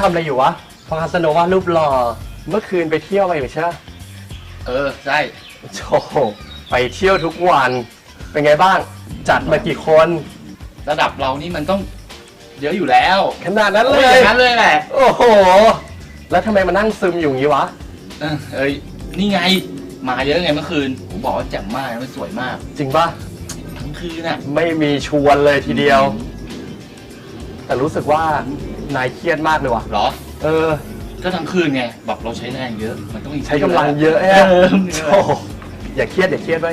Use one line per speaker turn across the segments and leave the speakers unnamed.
ทำอะไรอยู่วะฟังคาสโนว่ารูปหล่อ เมื่อคืนไปเที่ยวมาอยู่ใช่ไหม
เออใช่
โอ้โหไปเที่ยวทุกวัน เป็นไงบ้าง จัดมากี่คน
ระดับเรานี่มันต้องเยอะอยู่แล้ว
ขนาดนั้นเล
โอ้ย
ย
อย่างนั้นเลยแหละ
โอ้โห แล้วทำไมมานั่งซึมอยู่อย่างนี้วะ
เออเอ้ยนี่ไงมาเยอะไงเมื่อคืนผมบอกว่าแจ่มมากมันสวยมาก
จริงปะ
ทั้งคืนน่ะ
ไม่มีชวนเลยทีเดียว แต่รู้สึกว่า นายเครียดมากเลยว่ะ
เหรอ
เออ
ก็ทั้งคืนไงแบบเราใช้แรงเยอะ มันต้อง
ใช้กำลังเยอะ
เอ
แฮะ
อ
โอ้โหอย่าเครียดอย่าเครียดไว้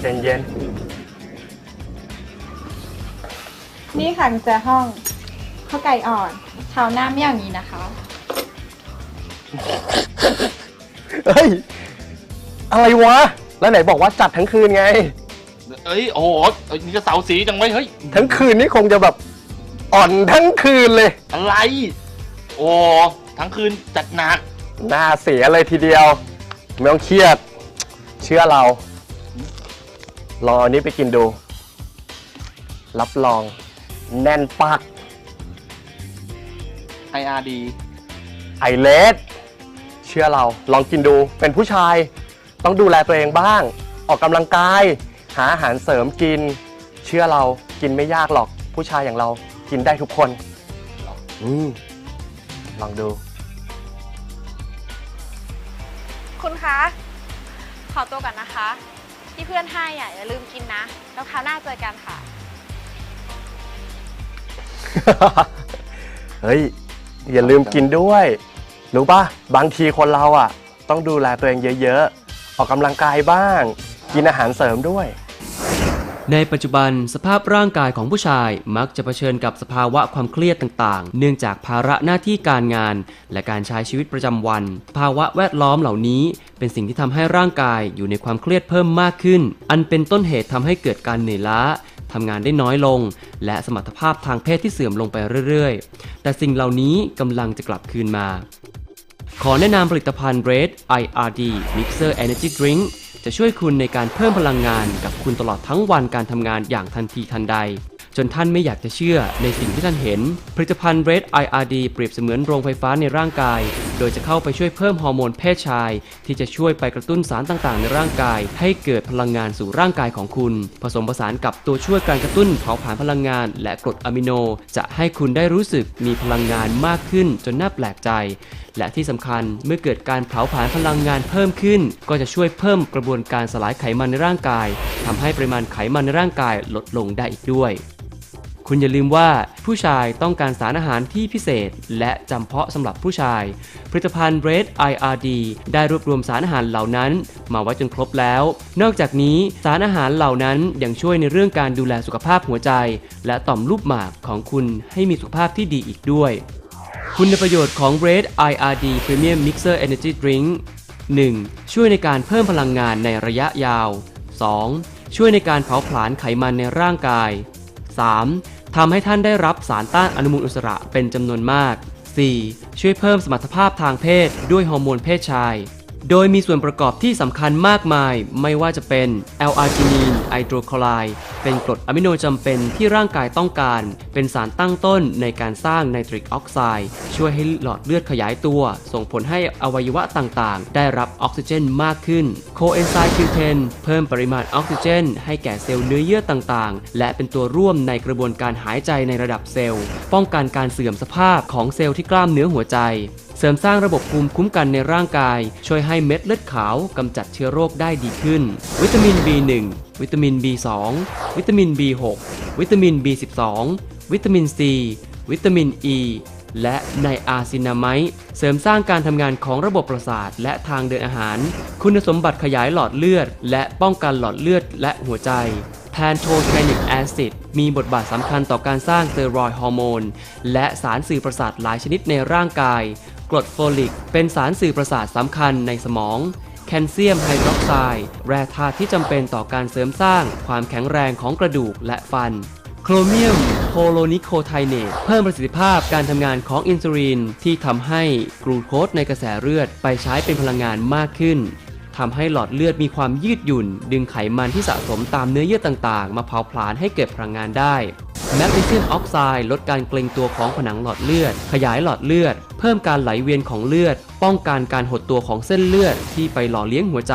เย็นเย็น
นี่ค่ะกุญแจห้องข้าวไก่อ่อนคราวหน้าไม่อย่างนี้นะคะ
ๆเฮ้ย อะไรวะ แล้วไหนบอกว่าจัดทั้งคืนไง
เอ้ยโอ้โหเอ้ยนี่จะเสาสีจังไว้ยเฮ้ย
ทั้งคืนนี่คงจะแบบ อ่อนทั้งคืนเลย
อะไร โอ้ ทั้งคืนจัดหนัก
หน้าเสียเลยทีเดียว ไม่ต้องเครียด เชื่อเรา ลองเอานี้ไปกินดู รับรอง แน่นปาก
IRD
ไอเลสเชื่อเราลองกินดูเป็นผู้ชาย ต้องดูแลตัวเองบ้าง ออกกำลังกาย หาอาหารเสริมกิน เชื่อเรากินไม่ยากหรอกผู้ชายอย่างเรา กินได้ทุกคนอืมลองดู
คุณคะ ขอตัวก่อนนะคะ ที่เพื่อนให้อะอย่าลืมกินนะ แล้วคราวหน้าเจอกันค่ะ
เฮ้ย อย่าลืมกินด้วย รู้ป่ะ บางทีคนเราอะ ต้องดูแลตัวเองเยอะๆ ออกกำลังกายบ้าง กินอาหารเสริมด้วย
ในปัจจุบันสภาพร่างกายของผู้ชายมักจะเผชิญกับสภาวะความเครียดต่างๆ เนื่องจากภาระหน้าที่การงาน และการใช้ชีวิตประจำวัน ภาวะแวดล้อมเหล่านี้ เป็นสิ่งที่ทำให้ร่างกายอยู่ในความเครียดเพิ่มมากขึ้น อันเป็นต้นเหตุทำให้เกิดการเหนื่อยล้าทำงานได้น้อยลง และสมรรถภาพทางเพศที่เสื่อมลงไปเรื่อยๆ แต่สิ่งเหล่านี้กำลังจะกลับคืนมา ขอแนะนำผลิตภัณฑ์ Red IRD Mixer Energy Drink จะช่วยคุณในการเพิ่มพลังงานกับคุณตลอดทั้งวันการทำงานอย่างทันทีทันใด จนท่านไม่อยากจะเชื่อในสิ่งที่ท่านเห็น ผลิตภัณฑ์ Red IRD เปรียบเสมือนโรงไฟฟ้าในร่างกาย โดยจะเข้าไปช่วยเพิ่มฮอร์โมนเพศชาย ที่จะช่วยไปกระตุ้นสารต่างๆ ในร่างกาย ให้เกิดพลังงานสู่ร่างกายของคุณ ผสมผสานกับตัวช่วยการกระตุ้นเผาผลาญพลังงาน และกรดอะมิโน จะให้คุณได้รู้สึกมีพลังงานมากขึ้นจนน่าแปลกใจ และที่สำคัญเมื่อเกิดการเผาผลาญพลังงานเพิ่มขึ้น ก็จะช่วยเพิ่มกระบวนการสลายไขมันในร่างกายทำให้ปริมาณไขมันในร่างกายลดลงได้อีกด้วย คุณอย่าลืมว่าผู้ชายต้องการสารอาหารที่พิเศษ และจำเพาะสำหรับผู้ชาย ผลิตภัณฑ์ Red IRD ได้รวบรวมสารอาหารเหล่านั้น มาไว้จนครบแล้ว นอกจากนี้สารอาหารเหล่านั้นยังช่วยในเรื่องการดูแลสุขภาพหัวใจ และต่อมลูกหมากของคุณให้มีสุขภาพที่ดีอีกด้วย คุณประโยชน์ของ Red IRD Premium Mixer Energy Drink 1. ช่วยในการเพิ่มพลังงานในระยะยาว 2. ช่วยในการเผาผลาญไขมันในร่างกาย 3. ทำให้ท่านได้รับสารต้านอนุมูลอิสระเป็นจำนวนมาก 4. ช่วยเพิ่มสมรรถภาพทางเพศด้วยฮอร์โมนเพศชาย โดยมีส่วนประกอบที่สำคัญมากมาย ไม่ว่าจะเป็น L-arginine ไอโดรคลอไรด์เป็นกรดอะมิโนจำเป็นที่ร่างกายต้องการ เป็นสารตั้งต้นในการสร้างไนตริกออกไซด์ช่วยให้หลอดเลือดขยายตัว ส่งผลให้อวัยวะต่างๆ ได้รับออกซิเจนมากขึ้นโคเอนไซม์ Q10 เพิ่มปริมาณออกซิเจน ให้แก่เซลล์เนื้อเยื่อต่างๆ และเป็นตัวร่วมในกระบวนการหายใจในระดับเซลล์ ป้องกันการเสื่อมสภาพของเซลล์ที่กล้ามเนื้อหัวใจ เสริมสร้างระบบภูมิคุ้มกันในร่างกาย ช่วยให้เม็ดเลือดขาวกำจัดเชื้อโรคได้ดีขึ้น วิตามิน B1 วิตามิน B2 วิตามิน B6 วิตามิน B12 วิตามิน C วิตามิน E และไนอาซินามายด์เสริมสร้างการทำงานของระบบประสาทและทางเดินอาหาร คุณสมบัติขยายหลอดเลือด และป้องกันหลอดเลือดและหัวใจแพนโทไทนิกแอซิดมีบทบาทสำคัญต่อการสร้างสเตียรอยฮอร์โมน และสารสื่อประสาทหลายชนิดในร่างกาย กรดโฟลิก เป็นสารสื่อประสาทสำคัญในสมอง แคลเซียมไฮดรอกไซด์แร่ธาตุที่จำเป็นต่อการเสริมสร้างความแข็งแรงของกระดูกและฟัน โครเมียมโพโลนิโคไทเนตเพิ่มประสิทธิภาพการทำงานของอินซูลินที่ทำให้กลูโคสในกระแสเลือดไปใช้เป็นพลังงานมากขึ้นทำให้หลอดเลือดมีความยืดหยุ่น ดึงไขมันที่สะสมตามเนื้อเยื่อต่างๆ มาเผาผลาญให้เกิดพลังงานได้ แมกนีเซียมออกไซด์ลดการเกร็งตัวของผนังหลอดเลือด ขยายหลอดเลือด เพิ่มการไหลเวียนของเลือด ป้องกันการหดตัวของเส้นเลือดที่ไปหล่อเลี้ยงหัวใจ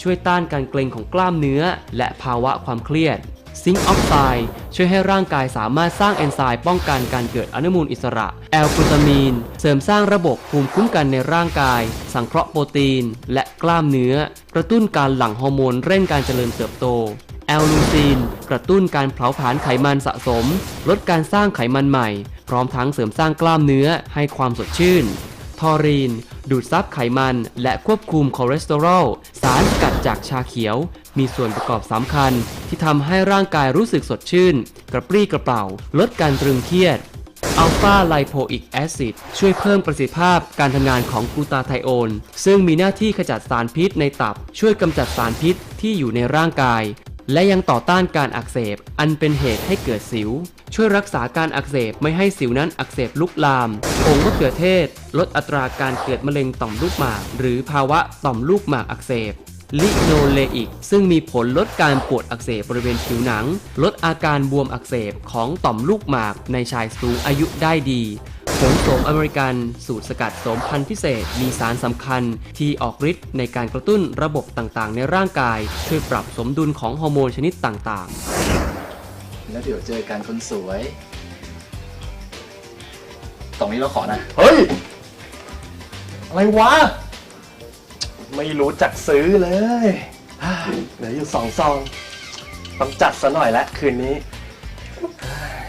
ช่วยต้านการเกร็งของกล้ามเนื้อ และภาวะความเครียดซิงค์ออกไซด์ช่วยให้ร่างกายสามารถสร้างเอนไซม์ป้องกันการเกิดอนุมูลอิสระ แอลกูตามีน เสริมสร้างระบบภูมิคุ้มกันในร่างกาย สังเคราะห์โปรตีน และกล้ามเนื้อ กระตุ้นการหลั่งฮอร์โมนเร่งการเจริญเติบโต แอลลูซีน กระตุ้นการเผาผลาญไขมันสะสม ลดการสร้างไขมันใหม่ พร้อมทั้งเสริมสร้างกล้ามเนื้อให้ความสดชื่น ทอรีน ดูดซับไขมัน และควบคุมคอเลสเตอรอล สารสกัดจากชาเขียว มีส่วนประกอบสำคัญ ที่ทำให้ร่างกายรู้สึกสดชื่น กระปรี้กระเป๋า ลดการตรึงเครียดอัลฟาไลโพอิกแอซิดช่วยเพิ่มประสิทธิภาพการทำงานของกูตาไทโอน ซึ่งมีหน้าที่ขจัดสารพิษในตับ ช่วยกำจัดสารพิษที่อยู่ในร่างกาย และยังต่อต้านการอักเสบ อันเป็นเหตุให้เกิดสิว ช่วยรักษาการอักเสบไม่ให้สิวนั้นอักเสบลุกลามผงมะเขือเทศ ลดอัตราการเกิดมะเร็งต่อมลูกหมาก หรือภาวะต่อมลูกหมากอักเสบลิโนเลอิก ซึ่งมีผลลดการปวดอักเสบบริเวณผิวหนัง ลดอาการบวมอักเสบของต่อมลูกหมากในชายสูงอายุได้ดี ผงโสมอเมริกัน สูตรสกัดโสมพันธุ์พิเศษ มีสารสำคัญ ที่ออกฤทธิ์ในการกระตุ้นระบบต่างๆ ในร่างกาย ช่วยปรับสมดุลของฮอร์โมนชนิดต่างๆ
แล้วเดี๋ยวเจอกันคนสวยตรงนี้เราขอนะ
เฮ้ย อะไรวะ ไม่รู้จักซื้อเลยฮ่าเหลืออยู่สองซอง ต้องจัดซะหน่อยละคืนนี้ฮ่า